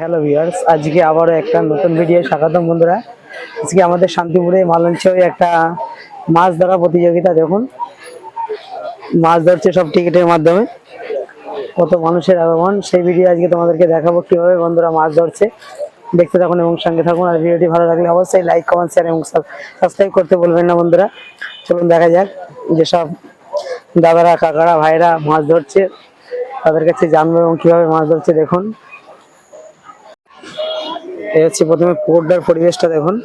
Hello viewers, আজকে আবারও একটা নতুন ভিডিও স্বাগতম বন্ধুরা। আজকে আমাদের শান্তিপুরে মালঞ্চে একটা মাছ ধরা প্রতিযোগিতা, দেখুন। মাছ ধরছে সব টিকিটের মাধ্যমে। কত মানুষের আগমন, সেই ভিডিও আজকে তোমাদেরকে দেখাবো কীভাবে বন্ধুরা মাছ ধরছে। দেখতে থাকুন এবং সঙ্গে থাকুন, আর ভিডিওটি ভালো লাগলে অবশ্যই লাইক কমেন্ট শেয়ার এবং সাবস্ক্রাইব করতে বলবেন না বন্ধুরা। চলুন দেখা যাক যেসব দাদারা, কাকারা, ভাইরা মাছ ধরছে। তাদের কাছে জানব এবং কীভাবে মাছ ধরছে, দেখুন। এই হচ্ছে প্রথমে পুকুরটার পরিবেশটা দেখুন।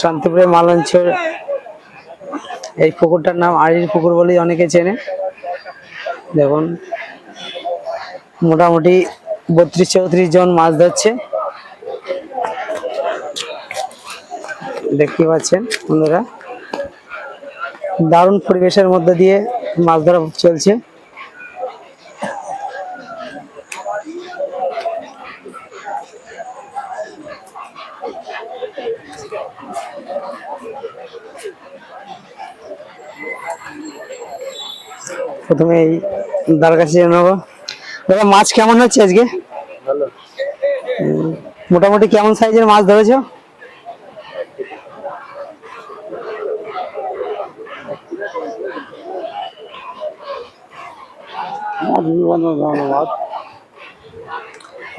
শান্তিপুরের মালঞ্চের এই পুকুরটার নাম আড়ির পুকুর বলেই অনেকে চেনে। দেখুন, মোটামুটি বত্রিশ চৌত্রিশ জন মাছ ধরছে। দেখতে পাচ্ছেন বন্ধুরা, দারুণ পরিবেশের মধ্যে দিয়ে মাছ ধরা চলছে। প্রথমে এই দার কাছে জেনে নেব। দাদা মাছ কেমন হচ্ছে আজকে? মোটামুটি কেমন সাইজের মাছ ধরেছো?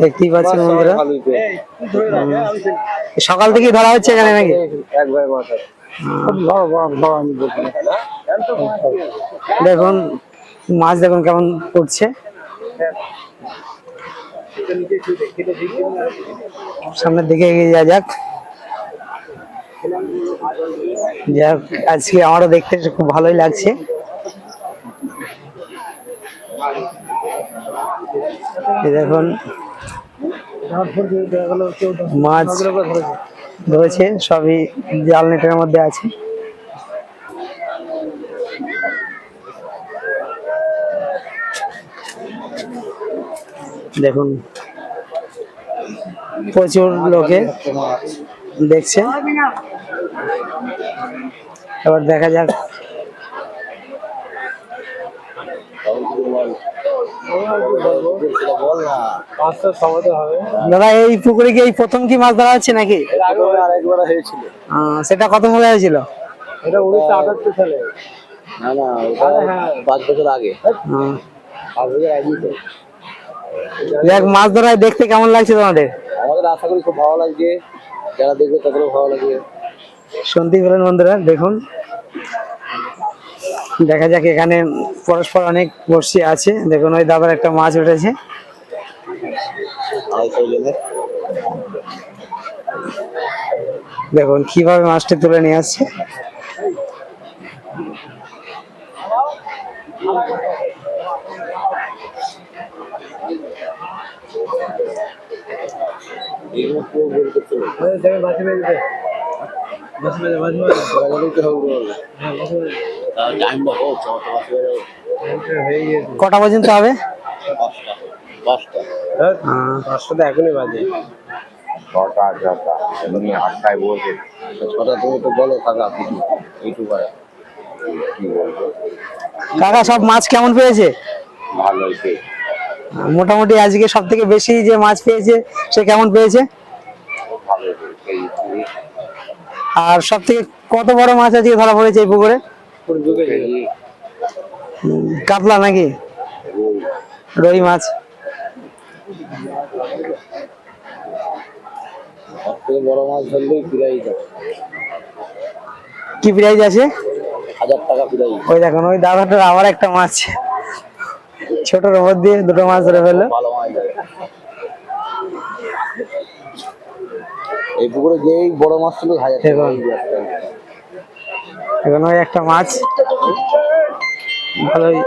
দেখতেই পাচ্ছেন বন্ধুরা। সকাল থেকেই ধরা হচ্ছে এখানে নাকি? দেখুন মাছ দেখুন কেমন পড়ছে সামনের দিকে এগিয়ে যাওয়া যাক। যাক, আজকে আমারও দেখতে খুব ভালোই লাগছে। দেখুন, মাছ ধরেছে, সবই জাল নেটের মধ্যে আছে। দেখুন প্রচুর লোকে দেখছে এবার দেখা যাক। দাদা এই পুকুরে কি এই প্রথম কি মাছ ধরা হচ্ছে নাকি? সেটা কত সালে হয়েছিল? এটা উনিশশো আটাত্তর সালে। না না পাঁচ বছর আগে। পাঁচ বছর যাক মাছ ধরায় দেখতে কেমন লাগছে তোমাদের? আমাদের আশা করি খুব ভালো লাগছে। যারা দেখবে তাদেরও ভালো লাগবে। শুনতেই পেলেন বন্ধুরা দেখুন। দেখা যাক এখানে পরস্পর অনেক বর্ষি আছে। দেখুন ওই দাদার একটা মাছ উঠেছে। দেখুন কীভাবে মাছটি তুলে নিয়ে আসছে এগুলো পুরো গোল করতে হবে মাঝে মাঝে মাঝে মাঝে মাঝে এবার দিতে হবে বলবে তার টাইমটা হোক ছটা বাসে যাব হয়ে গিয়েছে কটা পর্যন্ত হবে? পাঁচটা এখনই বাজে। ছটা ছটা এমনি আটটায় বলছে। ছটা তুমি তো বলো কাকা কিছু ইউটিউবার কি বলব? কাকা সব মাছ কেমন পেয়েছে? ভালো হয়েছে মোটামুটি আজকে সব থেকে বেশি যে মাছ পেয়েছে সে কেমন পেয়েছে ভালো হয়েছে এই এই আর সব থেকে কত বড় মাছ আজকে ধরা পড়েছে এই পুকুরে? কাতলা নাকি? রুই মাছ। বড় মাছ ধরলেই কি প্রাইজ আছে? ওই দেখুন, ওই দাদাটার আবার একটা মাছ। ছোটর দিয়ে দুটো মাছ ধরে ফেলল। ভালো মাছ এই পুকুরে যেই বড় মাছ ছিল হাজার এখন ওই একটা মাছ ভালোই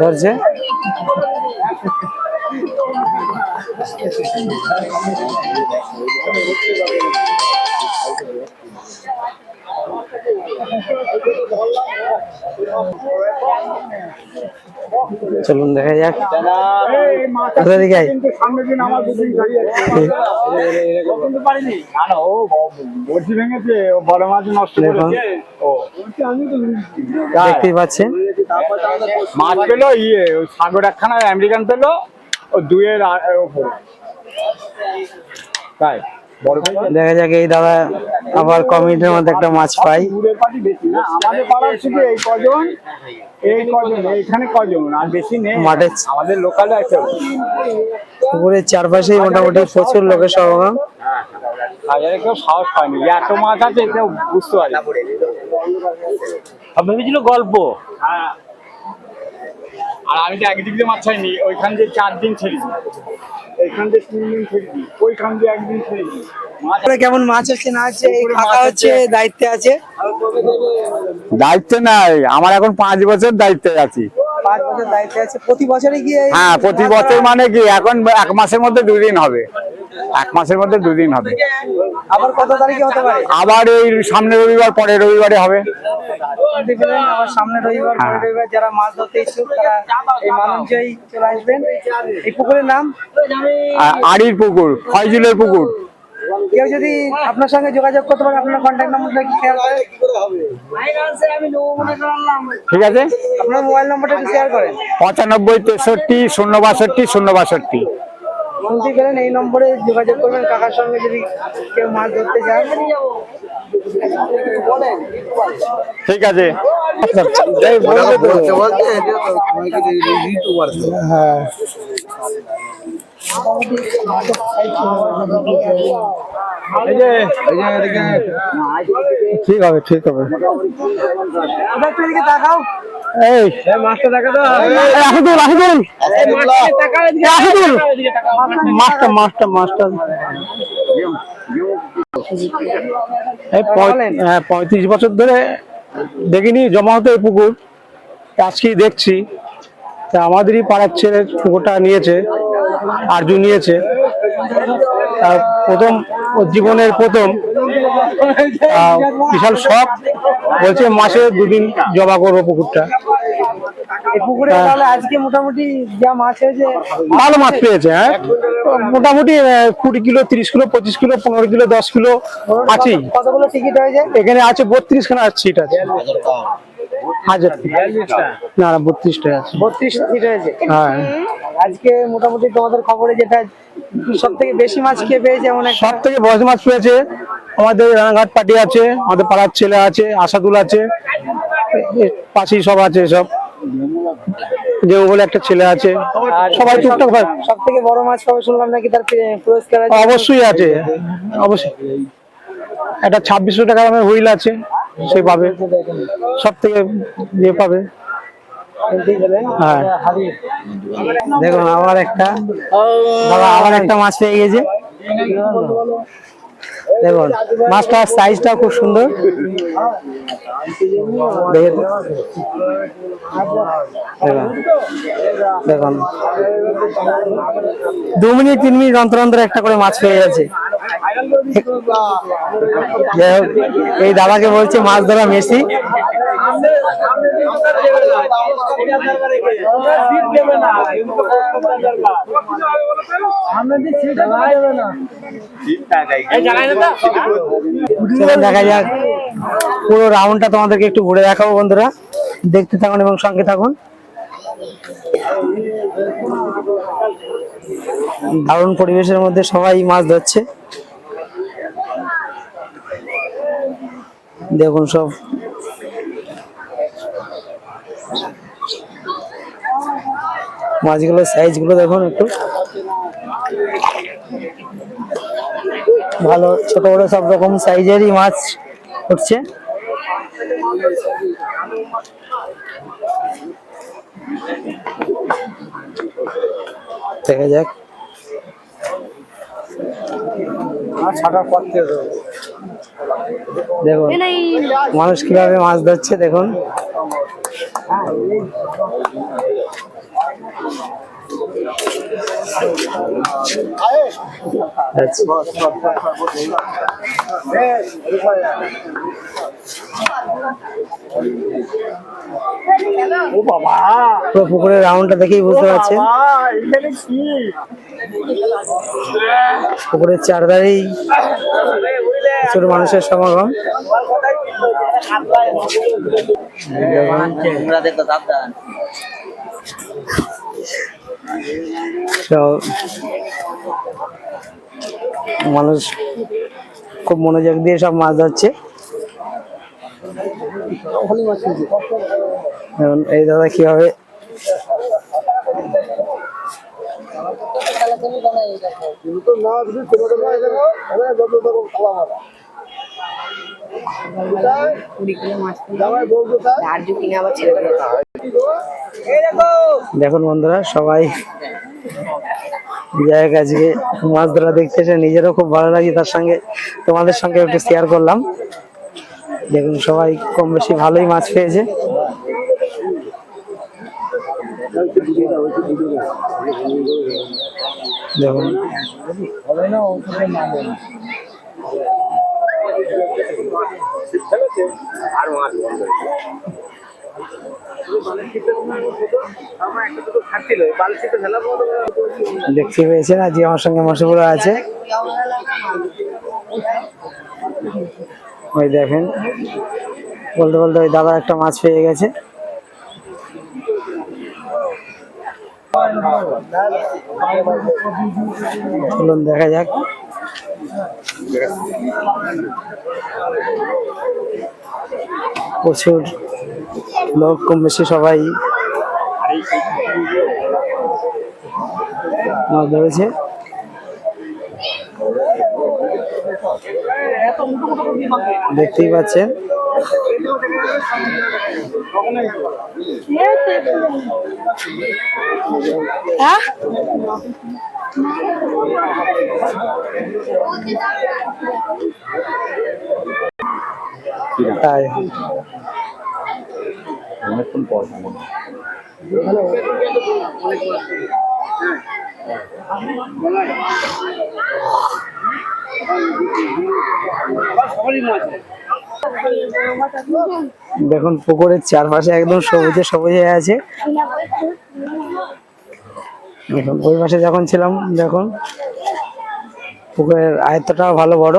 ধরছে। চলুন দেখা যাক। কোথা তো দেখতেই পাচ্ছেন। মাছ পেল ইয়ে সাগর একখানা আমেরিকান পেল, ও এর তাই। দেখা যাক এই দাদা আবার কমিটির মধ্যে একটা মাছ পাই। দূরের পার্টি বেশি না আমাদের পাড়ার শুধু এই কজন এই কজন এইখানে কজন আর বেশি নেই। মাঠে আমাদের লোকালে আছে পুকুরের চারপাশেই মোটামুটি প্রচুর লোকের সমাগম। কেউ সাহস পায়নি। এত মাছ আছে কেউ বুঝতে পারে ভেবেছিল গল্প? হ্যাঁ। আর আমি তো একদিক দিয়ে মাছ চাইনি ওইখান দিয়ে চার দিন ছেড়ে দিই এইখান দিয়ে তিন দিন ছেড়ে দিই ওইখান দিয়ে একদিন ছেড়ে দিই কেমন মাছ হচ্ছে না আছে হচ্ছে দায়িত্বে আছে? দায়িত্বে নাই আমার এখন পাঁচ বছর দায়িত্বে আছি। পাঁচ বছর দায়িত্বে আছে প্রতি বছরে গিয়ে হ্যাঁ প্রতি বছর মানে কি এখন এক মাসের মধ্যে দুদিন হবে। এক মাসের মধ্যে দুদিন হবে। আবার কত তারিখে হতে পারে? আবার এই সামনে রবিবার পরে রবিবারে হবে। আবার সামনে রবিবার পরের রবিবার যারা মাছ ধরতে ইচ্ছুক তারা এই মালঞ্চই চলে আসবেন। এই পুকুরের নাম? আড়ির পুকুর ফয়জুলের পুকুর। কেউ যদি আপনার সঙ্গে যোগাযোগ করতে পারে আপনার কন্ট্যাক্ট নাম্বারটা কি শেয়ার করেন ঠিক আছে? আপনার মোবাইল নাম্বারটা শেয়ার করেন। পঁচানব্বই তেষট্টি শূন্য বাষট্টি শূন্য বাষট্টি। শুনতে গেলেন এই নম্বরে যোগাযোগ করবেন। কাকার সঙ্গে যদি কেউ মাছ ধরতে চান ঠিক আছে। হ্যাঁ। ঠিক হবে ঠিক হবে। তাকাও। এই। মাছটা দেখা তো Rahidul Rahidul Rahidul master master master এই হ্যাঁ, পঁয়ত্রিশ বছর ধরে দেখিনি জমা হতো এই পুকুর। আজকেই দেখছি। তা আমাদেরই পাড়ার ছেলে পুকুরটা নিয়েছে। আরজু নিয়েছে। আর প্রথম জীবনের প্রথম বিশাল শখ। বলছে মাসে দুদিন জমা করব পুকুরটা। ভালো মাছ পেয়েছে হ্যাঁ? মোটামুটি কুড়ি কিলো তিরিশ কিলো পঁচিশ কিলো পনেরো কিলো দশ কিলো আছেই। কতগুলো টিকিট হয়েছে? এখানে আছে বত্রিশ খানা সিট আছে। হাজার। না না বত্রিশটা আছে। বত্রিশ সিট হয়েছে। হ্যাঁ। আজকে মোটামুটি তোমাদের খবরে যেটা সব থেকে বেশি মাছ কে পেয়েছে এমন একটা সব থেকে বড় মাছ পেয়েছে আমাদের রানাঘাট পার্টি আছে আমাদের পাড়ার ছেলে আছে আসাদুল আছে পাশেই সব আছে সব। যে বলে একটা ছেলে আছে। সবাই টুকটাক ভাই সব থেকে বড় মাছ পাবে শুনলাম নাকি তার পুরস্কার আছে? অবশ্যই আছে। অবশ্যই। একটা ছাব্বিশশো টাকা দামের হুইল আছে সে পাবে। সব থেকে ইয়ে পাবে। হ্যাঁ দেখুন আবার একটা। দাদা আবার একটা মাছ পেয়ে গেছে। দেখুন মাছটার সাইজটা খুব সুন্দর। দেখুন। দেখুন দু মিনিট তিন মিনিট অন্তর অন্তর একটা করে মাছ পেয়ে যাচ্ছে। যাই এই দাদাকে বলছে মাছ ধরা মেসি। চলো দেখা যাক। পুরো রাউন্ডটা তোমাদেরকে একটু ঘুরে দেখাবো, বন্ধুরা। দেখতে থাকুন এবং সঙ্গে থাকুন। দারুণ পরিবেশের মধ্যে সবাই মাছ ধরছে। দেখুন সব। মাছগুলোর সাইজগুলো দেখুন একটু। ভালো ছোট বড় সব রকম সাইজেরই মাছ উঠছে। দেখা যাক। দেখুন মানুষ কীভাবে মাছ ধরছে দেখুন আচ্ছা। ও বাবা পুরো পুকুরের রাউন্ডটা দেখেই বুঝতে পারছেন। পুকুরের চারধারেই প্রচুর মানুষের সমাগম। মানুষ খুব মনোযোগ দিয়ে সব মাছ ধরছে। এই দাদা কীভাবে দেখুন বন্ধুরা, সবাই জায়গা আজকে মাছ ধরা দেখতে এসে নিজেরও খুব ভালো লাগে তার সঙ্গে। তোমাদের সঙ্গে একটু শেয়ার করলাম। দেখুন, সবাই কম বেশি ভালোই মাছ পেয়েছে। দেখুন। দেখতে পেয়েছেন আজকে আমার সঙ্গে মশাপুরা আছে। ওই দেখেন, বলতে বলতে ওই দাদা একটা মাছ পেয়ে গেছে। চলুন দেখা যাক। প্রচুর লোক কম বেশি সবাই মাছ ধরেছে। দেখতেই পাচ্ছেন। তাই। অনেকক্ষণ পর দেখুন, পুকুরের চারপাশে একদম সবুজে সবুজে আছে। দেখুন, ওই পাশে যখন ছিলাম, দেখুন, পুকুরের আয়ত্তটাও ভালো বড়।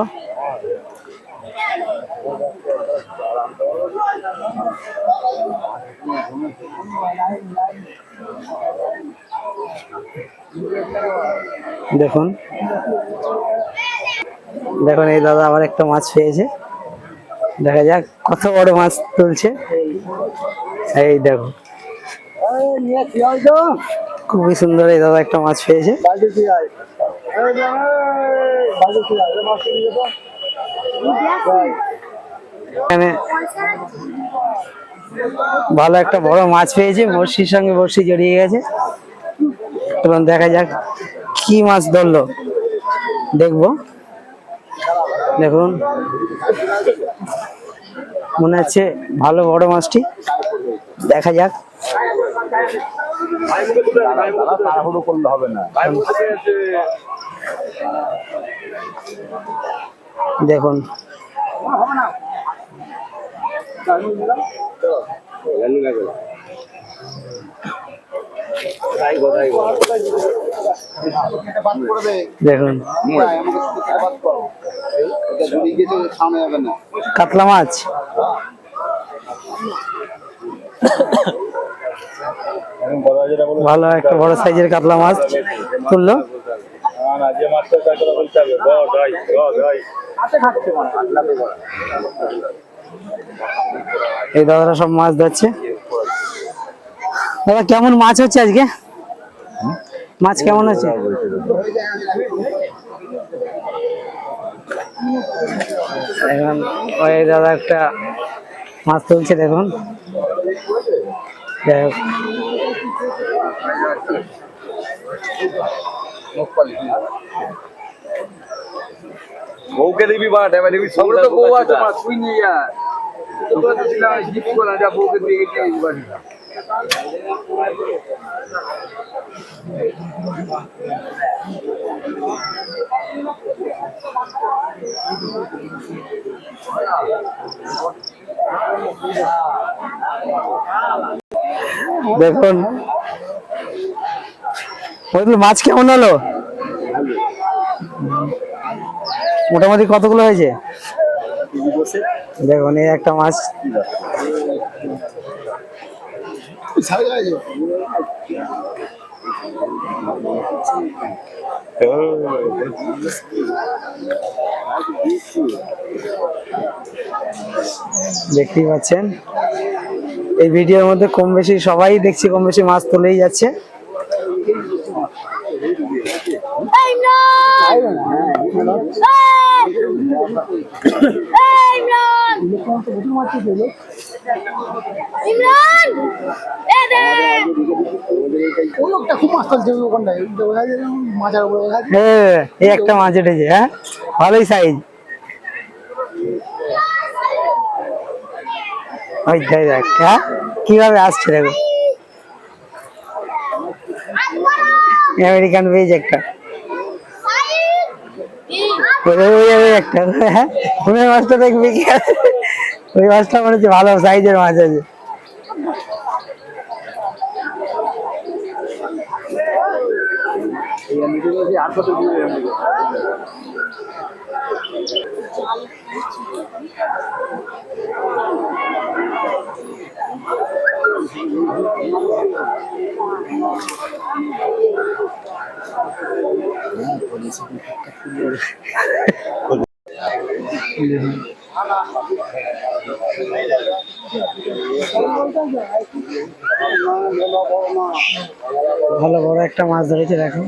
দেখুন দেখুন, এই দাদা আবার একটা মাছ পেয়েছে। দেখা যাক, কত বড় মাছ তুলছে। এই দেখো খুবই সুন্দর এই দাদা একটা মাছ পেয়েছে। ভালো একটা বড় মাছ পেয়েছে, বড়শির সঙ্গে বড়শি জড়িয়ে গেছে। এবং দেখা যাক কি মাছ ধরলো। দেখব। দেখুন। মনে হচ্ছে ভালো বড় মাছটি। দেখা যাক। করলে হবে না দেখুন। দেখুন। কাতলা মাছ? ভালো, একটা বড় সাইজের কাতলা মাছ। তুললো? এই দাদারা সব মাছ ধরছে। দাদা, কেমন মাছ হচ্ছে আজকে? মাছ কেমন হচ্ছে? এখন ওই দাদা একটা মাছ তুলছে দেখুন। যাই হোক। বউকে দিবি বা ডেবা দিবি সবটা তো বউ আছে মা তুই নিয়ে যা। তো তো ছিলাম জিপ করে যা বউকে দিয়ে গেছে বাড়ি। দেখুন। মাছ কেমন হলো? মোটামুটি কতগুলো হয়েছে? দেখুন এই একটা মাছ। দেখতেই পাচ্ছেন। এই ভিডিওর মধ্যে কম বেশি সবাই দেখছি কম বেশি মাছ তুলেই যাচ্ছে। ইমরান ওই লোকটা খুব মাছ চলছে ওখানটায় ওই বোঝা যায় যেমন মাজার উপরে হ্যাঁ এই একটা মাছ উঠেছে হ্যাঁ? ভালোই সাইজ ওই দেখ দেখ হ্যাঁ? কীভাবে আসছে দেখো। আমেরিকান বেজ একটা। একটা হ্যাঁ ওই মাছটা দেখবি কি? ওই মাছটা মনে হচ্ছে ভালো সাইজের মাছ আছে। আট বছর Thank you. ভালো বড় একটা মাছ ধরেছে দেখো।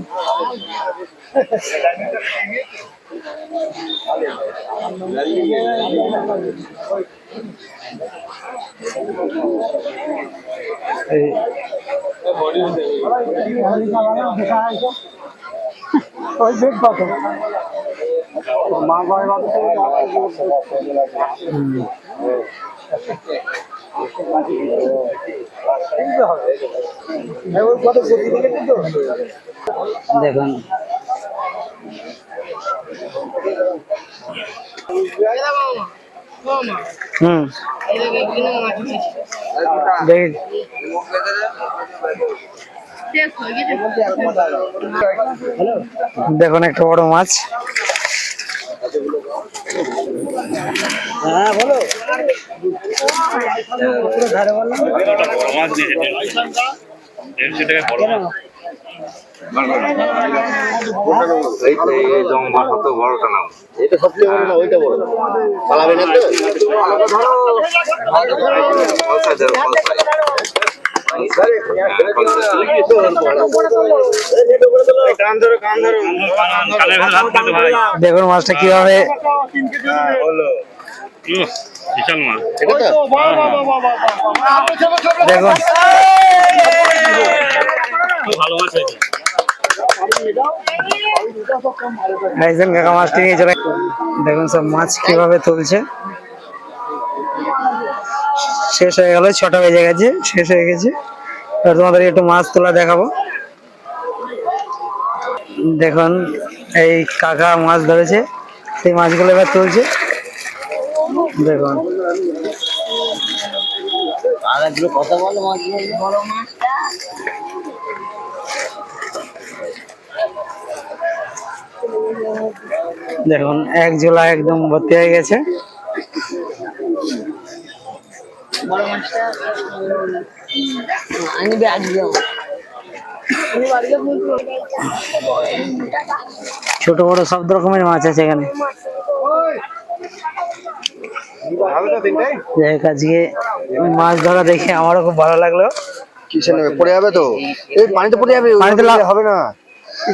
ওই বেগ পাতো দেখুন। দেখুন একটা বড় মাছ। হ্যাঁ বলো। এই বড়টা নাও এটা সবচেয়ে বড় না ওইটা বড় পালাবে না তো দেখুন মাছটা কীভাবে বিশাল দেখুন দেখুন সব মাছ কীভাবে তুলছে। শেষ হয়ে গেল ছটা বেজে গেছে শেষ হয়ে গেছে। এবার তোমাদের একটু মাছ তোলা দেখাবো। দেখুন এই কাকা মাছ ধরেছে সেই মাছগুলো এবার তুলছে। দেখুন। কথা বলো মাছ দেখুন এক জোলা একদম ভর্তি হয়ে গেছে। ছোট বড় সব রকমের মাছ আছে এখানে। যাই হোক, আজকে মাছ ধরা দেখে আমারও খুব ভালো লাগল। কিসে নেবে পড়ে যাবে তো? এই পানিতে পড়ে যাবে পানিতে হবে না।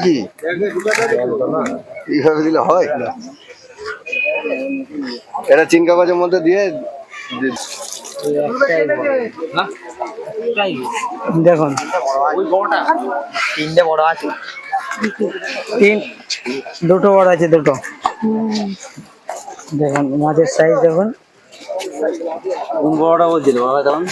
কি? এইভাবে দিলে হয়? এটা চিন কাগজের মধ্যে দিয়ে দেখুন। তিন দুটো বড় আছে দুটো। দেখুন মাছের সাইজ দেখুন। বড়টা বলছিল বাবা তখন?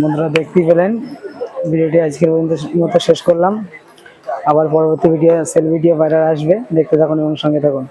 বন্ধুরা দেখতেই পেলেন। ভিডিওটি আজকের পর্যন্ত মতো শেষ করলাম। আবার পরবর্তী ভিডিও সেল ভিডিও ভাইরাল আসবে। দেখতে থাকুন এবং সঙ্গে থাকুন।